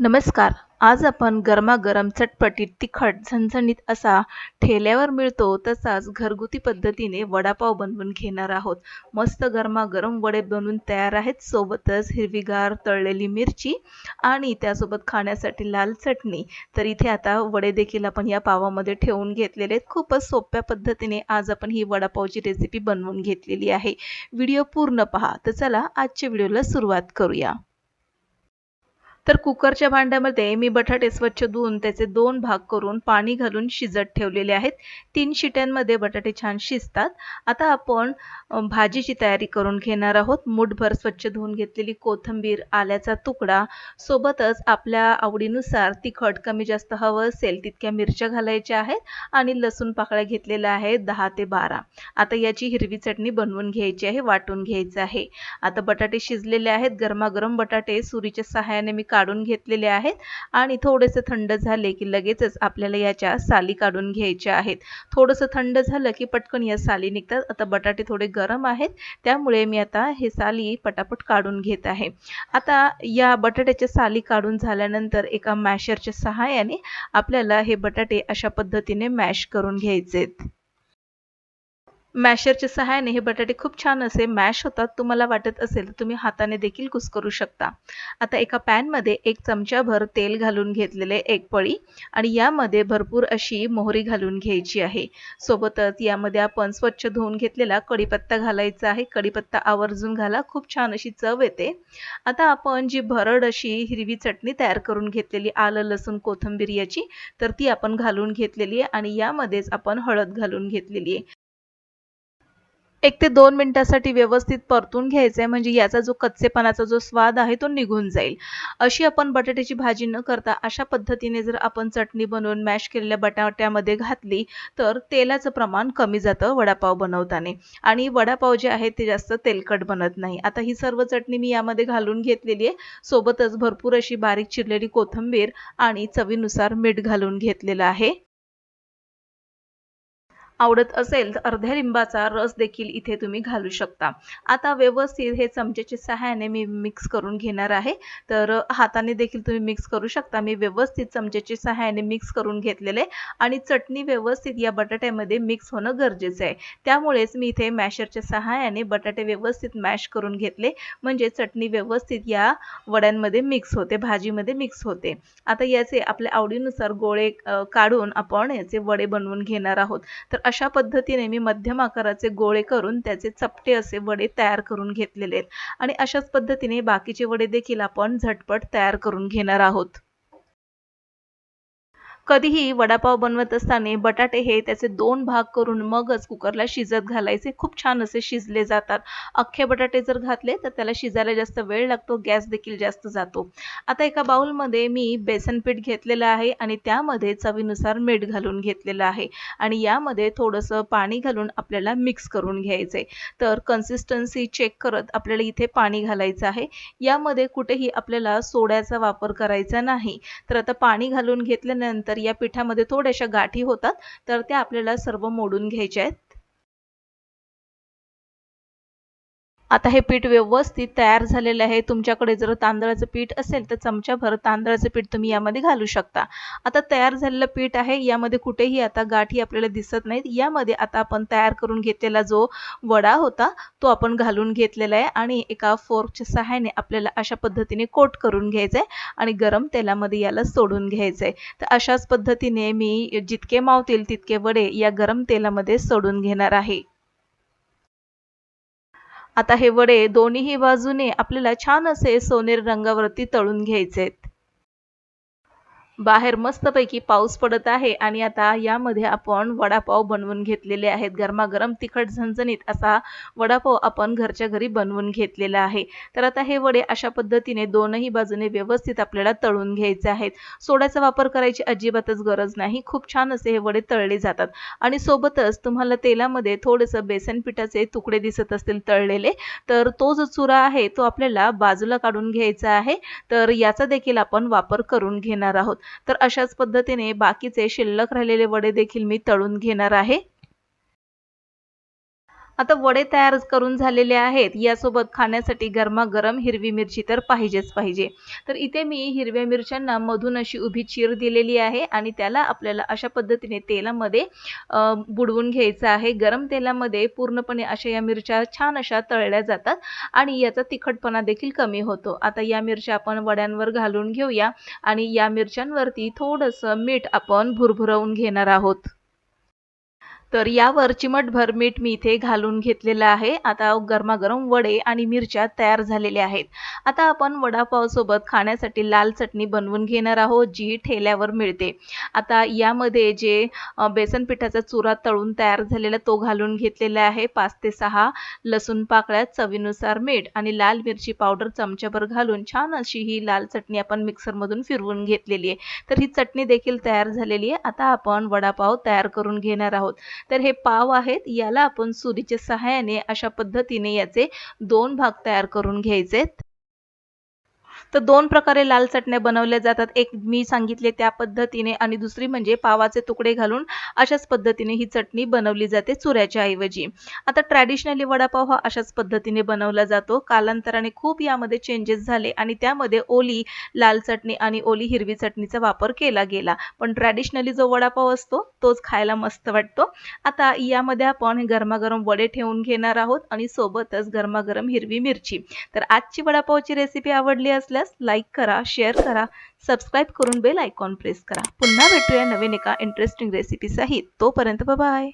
नमस्कार. आज आपण गरमागरम चटपटीत तिखट झणझणीत असा ठेल्यावर मिळतो तसाच घरगुती पद्धतीने वडापाव बनवून घेणार आहोत. मस्त गरमागरम वडे बनवून तयार आहेत. सोबतच हिरवीगार तळलेली मिरची आणि त्यासोबत खाण्यासाठी लाल चटणी. तर इथे आता वडे देखील आपण या पावामध्ये ठेवून घेतलेले आहेत. खूपच सोप्या पद्धतीने आज आपण ही वडापावची रेसिपी बनवून घेतलेली आहे. व्हिडिओ पूर्ण पहा. तर चला आजच्या व्हिडिओला सुरुवात करूया. तर कुकरच्या भांड्यामध्ये मी बटाटे स्वच्छ धुवून त्याचे दोन भाग करून पाणी घालून शिजत ठेवलेले आहेत. तीन शिट्यांमध्ये बटाटे छान शिजतात. आता आपण भाजीची तयारी करून घेणार आहोत. मुठभर स्वच्छ धुवून घेतलेली कोथिंबीर आल्याचा तुकडा सोबतच आपल्या आवडीनुसार तिखट कमी जास्त हवं असेल तितक्या मिरच्या घालायच्या आहेत आणि लसूण पाकळ्या घेतलेल्या आहेत दहा ते बारा. आता याची हिरवी चटणी बनवून घ्यायची आहे वाटून घ्यायचं आहे. आता बटाटे शिजलेले आहेत. गरमागरम बटाटे सुरीच्या सहाय्याने मी काढून घेतलेले आहेत. आणि थोडेसे थंड झाले की लगेचच आपल्याला याच्या साली काढून घ्यायच्या आहेत. थोडंसं थंड झालं की पटकन या साली निघतात. आता बटाटे थोडे गरम आहेत. त्यामुळे मी आता हे साली पटापट काढून घेत आहे. आता या बटाट्याच्या साली काढून झाल्यानंतर एका मॅशरच्या सहाय्याने आपल्याला हे बटाटे अशा पद्धतीने मॅश करून घ्यायचे मॅशरच्या सहाय्याने हे बटाटे खूप छान असे मॅश होतात तुम्हाला वाटत असेल तर तुम्ही हाताने देखील कुस्करू शकता. आता एका पॅनमध्ये एक चमचाभर तेल घालून घेतलेले एक पळी आणि यामध्ये भरपूर अशी मोहरी घालून घ्यायची आहे. सोबतच यामध्ये आपण स्वच्छ धुवून घेतलेला कढीपत्ता घालायचा आहे. कढीपत्ता आवर्जून घाला खूप छान अशी चव येते. आता आपण जी भरड अशी हिरवी चटणी तयार करून घेतलेली आलं लसूण कोथिंबीर याची तर ती आपण घालून घेतलेली आहे आणि यामध्येच आपण हळद घालून घेतलेली आहे. एक ते दोन मिनिटासाठी व्यवस्थित परतून घ्यायचं आहे म्हणजे याचा जो कच्चेपणाचा जो स्वाद आहे तो निघून जाईल. अशी आपण बटाट्याची भाजी न करता अशा पद्धतीने जर आपण चटणी बनवून मॅश केलेल्या बटाट्यामध्ये घातली तर तेलाचं प्रमाण कमी जातं वडापाव बनवताना. आणि वडापाव जे आहे ते जास्त तेलकट बनत नाही. आता ही सर्व चटणी मी यामध्ये घालून घेतलेली आहे. सोबतच भरपूर अशी बारीक चिरलेली कोथिंबीर आणि चवीनुसार मीठ घालून घेतलेलं आहे. आवडत असेल तर अर्ध्या लिंबाचा रस देखील इथे तुम्ही घालू शकता. आता व्यवस्थित हे चमच्याच्या सहाय्याने मी मिक्स करून घेणार आहे. तर हाताने देखील तुम्ही मिक्स करू शकता. मी व्यवस्थित चमच्याच्या सहाय्याने मिक्स करून घेतलेले आणि चटणी व्यवस्थित या बटाट्यामध्ये मिक्स होणं गरजेचं आहे. त्यामुळेच मी इथे मॅशरच्या सहाय्याने बटाटे व्यवस्थित मॅश करून घेतले. म्हणजे चटणी व्यवस्थित या वड्यांमध्ये मिक्स होते भाजीमध्ये मिक्स होते. आता याचे आपल्या आवडीनुसार गोळे काढून आपण याचे वडे बनवून घेणार आहोत. तर अशा पद्धतीने मी मध्यम आकाराचे गोळे करून त्याचे चपटे असे वडे तयार करून घेतलेले आहेत. आणि अशाच पद्धतीने बाकीचे वडे देखील आपण झटपट तयार करून घेणार आहोत. कधीही वडापाव बनवत असताना बटाटे हे त्याचे दोन भाग करून मगच कुकरला शिजत घालायचे. खूप छान असे शिजले जातात. अख्खे बटाटे जर घातले तर त्याला शिजायला जास्त वेळ लागतो गॅस देखील जास्त जातो. आता एका बाउलमध्ये मी बेसन पीठ घेतलेलं आहे आणि त्यामध्ये चवीनुसार मीठ घालून घेतलेलं आहे. आणि यामध्ये थोडंसं पाणी घालून आपल्याला मिक्स करून घ्यायचं आहे तर कन्सिस्टन्सी चेक करत आपल्याला इथे पाणी घालायचं आहे. यामध्ये कुठेही आपल्याला सोड्याचा वापर करायचा नाही. तर आता पाणी घालून घेतल्यानंतर या पिठामध्ये थोड्याशा गाठी होतात तर त्या आपल्याला सर्व मोडून घ्यायच्या आहेत. आता हे पीठ व्यवस्थित तयार झालेलं आहे. तुमच्याकडे जर तांदळाचं पीठ असेल तर चमच्याभर तांदळाचं पीठ तुम्ही यामध्ये घालू शकता. आता तयार झालेलं पीठ आहे. यामध्ये कुठेही आता गाठी आपल्याला दिसत नाहीत. यामध्ये आता आपण तयार करून घेतलेला जो वडा होता तो आपण घालून घेतलेला आहे आणि एका फोर्कच्या सहाय्याने आपल्याला अशा पद्धतीने कोट करून घ्यायचं आहे आणि गरम तेलामध्ये याला सोडून घ्यायचं आहे तर अशाच पद्धतीने मी जितके मावतील तितके वडे या गरम तेलामध्ये सोडून घेणार आहे. आता हे वडे दोन्हीही बाजूने आपल्याला छान असे सोनेरी रंगावरती तळून घ्यायचे आहेत बाहेर मस्तपैकी पाऊस पडत आहे आणि आता यामध्ये आपण वडापाव बनवून घेतलेले आहेत. गरमागरम तिखट झणझणीत असा वडापाव आपण घरच्या घरी बनवून घेतलेला आहे. तर आता हे वडे अशा पद्धतीने दोनही बाजूने व्यवस्थित आपल्याला तळून घ्यायचे आहेत. सोड्याचा वापर करायची अजिबातच गरज नाही. खूप छान असे हे वडे तळले जातात. आणि सोबतच तुम्हाला तेलामध्ये थोडंसं बेसन पिठाचे तुकडे दिसत असतील तळलेले तर तो जो चुरा आहे तो आपल्याला बाजूला काढून घ्यायचा आहे. तर याचा देखील आपण वापर करून घेणार आहोत. तर अशाच पद्धतीने बाकीचे शिल्लक राहिलेले वडे देखील मी तळून घेणार आहे. आता वडे तयार करून झालेले आहेत. यासोबत खाण्यासाठी गरमागरम हिरवी मिरची तर पाहिजेच पाहिजे. तर इथे मी हिरव्या मिरच्यांना मधून अशी उभी चीर दिलेली आहे आणि त्याला आपल्याला अशा पद्धतीने तेलामध्ये बुडवून घ्यायचं आहे. गरम तेलामध्ये पूर्णपणे अशा या मिरच्या छान अशा तळल्या जातात आणि याचा तिखटपणा देखील कमी होतो. आता या मिरच्या आपण वड्यांवर घालून घेऊया आणि या मिरच्यांवरती थोडंसं मीठ आपण भुरभुरवून घेणार आहोत. तर यावर चिमटभर मीठ मी इथे घालून घेतलेलं आहे. आता गरमागरम वडे आणि मिरच्या तयार झालेल्या आहेत. आता आपण वडापावसोबत खाण्यासाठी लाल चटणी बनवून घेणार आहोत जी ठेल्यावर मिळते. आता यामध्ये जे बेसन पिठाचा चुरा तळून तयार झालेला तो घालून घेतलेला आहे. पाच ते सहा लसूण पाकळ्या चवीनुसार मीठ आणि लाल मिरची पावडर चमच्याभर घालून छान अशी ही लाल चटणी आपण मिक्सरमधून फिरवून घेतलेली आहे. तर ही चटणी देखील तयार झालेली आहे. आता आपण वडापाव तयार करून घेणार आहोत. तर हे पाव आहेत याला आपण सुरीच्या सहाय्याने अशा पद्धतीने याचे दोन भाग तयार करून घ्यायचे तर दोन प्रकारे लाल चटण्या बनवल्या जातात. एक मी सांगितले त्या पद्धतीने आणि दुसरी म्हणजे पावाचे तुकडे घालून अशाच पद्धतीने ही चटणी बनवली जाते चुऱ्याच्या ऐवजी. आता ट्रॅडिशनली वडापाव हा अशाच पद्धतीने बनवला जातो. कालांतराने खूप यामध्ये चेंजेस झाले आणि त्यामध्ये ओली लाल चटणी आणि ओली हिरवी चटणीचा वापर केला गेला. पण ट्रॅडिशनली जो वडापाव असतो तोच खायला मस्त वाटतो. आता यामध्ये आपण गरमागरम वडे ठेवून घेणार आहोत आणि सोबतच गरमागरम हिरवी मिरची. तर आजची वडापावची रेसिपी आवडली असल्यास लाईक करा शेअर करा सबस्क्राईब करून बेल आयकॉन प्रेस करा. पुन्हा भेटूया नवीन एका इंटरेस्टिंग रेसिपी तोपर्यंत बाय